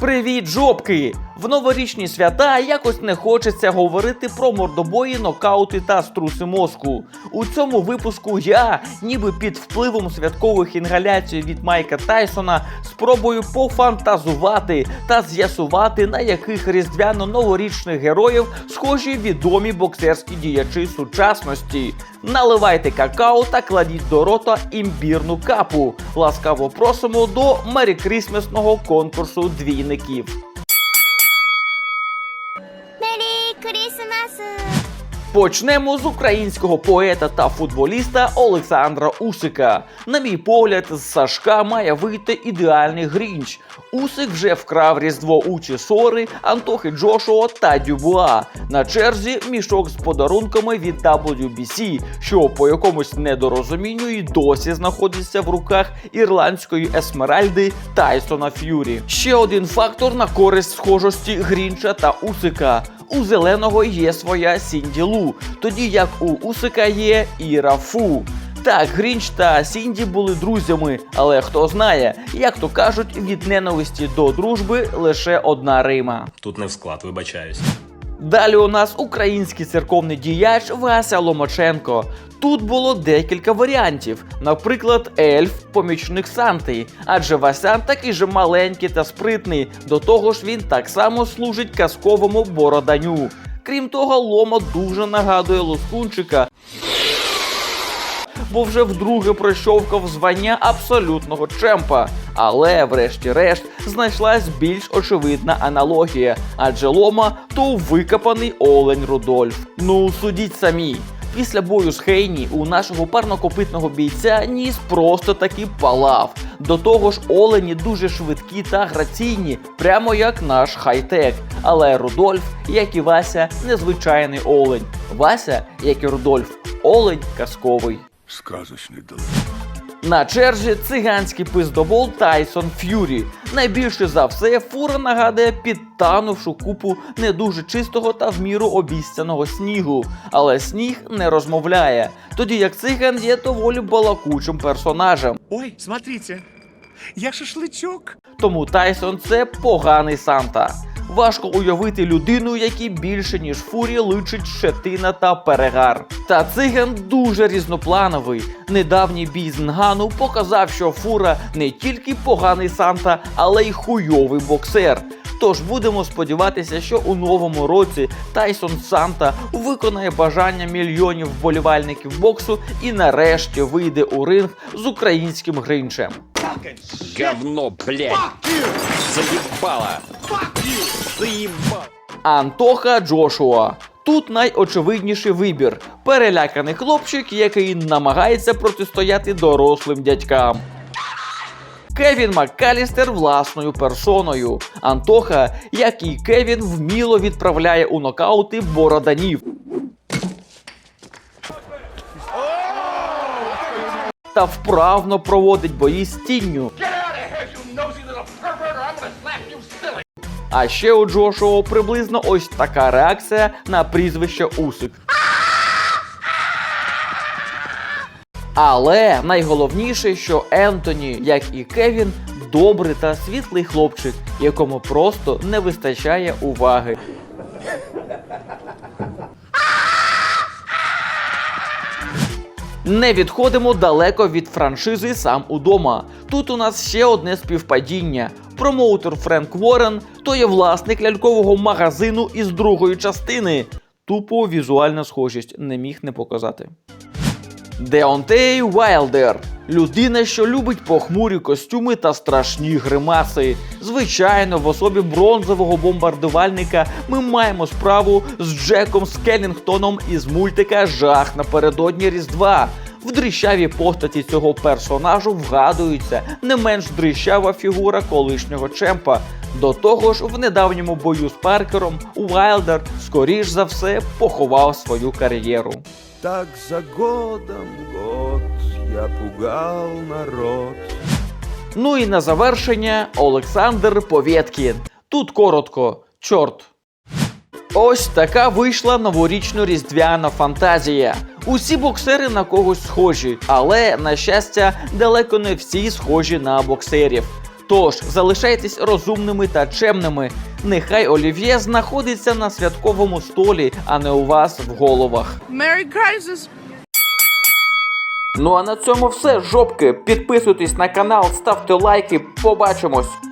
Привіт, жопки! В новорічні свята якось не хочеться говорити про мордобої, нокаути та струси мозку. У цьому випуску я, ніби під впливом святкових інгаляцій від Майка Тайсона, спробую пофантазувати та з'ясувати, на яких різдвяно-новорічних героїв схожі відомі боксерські діячі сучасності. Наливайте какао та кладіть до рота імбірну капу. Ласкаво просимо до мерікрісмесного конкурсу двійників. Почнемо з українського поета та футболіста Олександра Усика. На мій погляд, з Сашка має вийти ідеальний грінч. Усик вже вкрав різдво у Чесори, Антохи Джошуа та Дюбуа. На черзі мішок з подарунками від WBC, що по якомусь недорозумінню і досі знаходиться в руках ірландської Есмеральди Тайсона Ф'юрі. Ще один фактор на користь схожості Грінча та Усика. У зеленого є своя Сінді Лу, тоді як у Усика є і Рафу. Так, Грінч та Сінді були друзями, але хто знає, як то кажуть, від ненависті до дружби лише одна рима. Тут не в склад, вибачаюсь. Далі у нас український церковний діяч Вася Ломаченко. Тут було декілька варіантів. Наприклад, ельф, помічник Санти. Адже Васян такий же маленький та спритний. До того ж, він так само служить казковому бороданю. Крім того, Лома дуже нагадує Лоскунчика, бо вже вдруге пройшовкав звання абсолютного чемпа. Але, врешті-решт, знайшлась більш очевидна аналогія, адже Лома то викопаний олень Рудольф. Ну, судіть самі. Після бою з Хейні у нашого парнокопитного бійця ніс просто таки палав. До того ж, олені дуже швидкі та граційні, прямо як наш хай-тек. Але Рудольф, як і Вася, незвичайний олень. Вася, як і Рудольф, олень казковий. Сказочный дом. На черзі циганський пиздобол Тайсон Ф'юрі. Найбільше за все фура нагадує підтанувшу купу не дуже чистого та в міру обіцяного снігу. Але сніг не розмовляє, тоді як циган є доволі балакучим персонажем. Ой, смотрите, я шашлычок. Тому Тайсон це поганий Санта. Важко уявити людину, якій більше ніж фурі личить щетина та перегар. Та циган дуже різноплановий. Недавній бій з Нгану показав, що фура не тільки поганий Санта, але й хуйовий боксер. Тож будемо сподіватися, що у новому році Тайсон Санта виконає бажання мільйонів вболівальників боксу і нарешті вийде у ринг з українським гринчем. Говно, блядь! Заебало! Заебало! Антоха Джошуа. Тут найочевидніший вибір: переляканий хлопчик, який намагається протистояти дорослим дядькам. Кевін Маккалістер власною персоною. Антоха, як і Кевін, вміло відправляє у нокаути бороданів. Та вправно проводить бої з тінню. А ще у Джошуа приблизно ось така реакція на прізвище Усик. Але найголовніше, що Ентоні, як і Кевін, добрий та світлий хлопчик, якому просто не вистачає уваги. Не відходимо далеко від франшизи сам удома. Тут у нас ще одне співпадіння. Промоутер Френк Уоррен то є власник лялькового магазину із другої частини. Тупо візуальна схожість не міг не показати. Деонтей Вайлдер людина, що любить похмурі костюми та страшні гримаси. Звичайно, в особі бронзового бомбардувальника ми маємо справу з Джеком Скелінгтоном із мультика Жах напередодні Різдва. В дрищавій постаті цього персонажу вгадується не менш дрищава фігура колишнього чемпа. До того ж, в недавньому бою з Паркером Уайлдер, скоріш за все, поховав свою кар'єру. Так за годом год я пугал народ. Ну і на завершення Олександр Повєткін. Тут коротко, чорт. Ось така вийшла новорічно-різдвяна фантазія. Усі боксери на когось схожі, але, на щастя, далеко не всі схожі на боксерів. Тож залишайтесь розумними та чемними. Нехай олів'є знаходиться на святковому столі, а не у вас в головах. Merry Crisis! Ну а на цьому все, жопки. Підписуйтесь на канал, ставте лайки. Побачимось.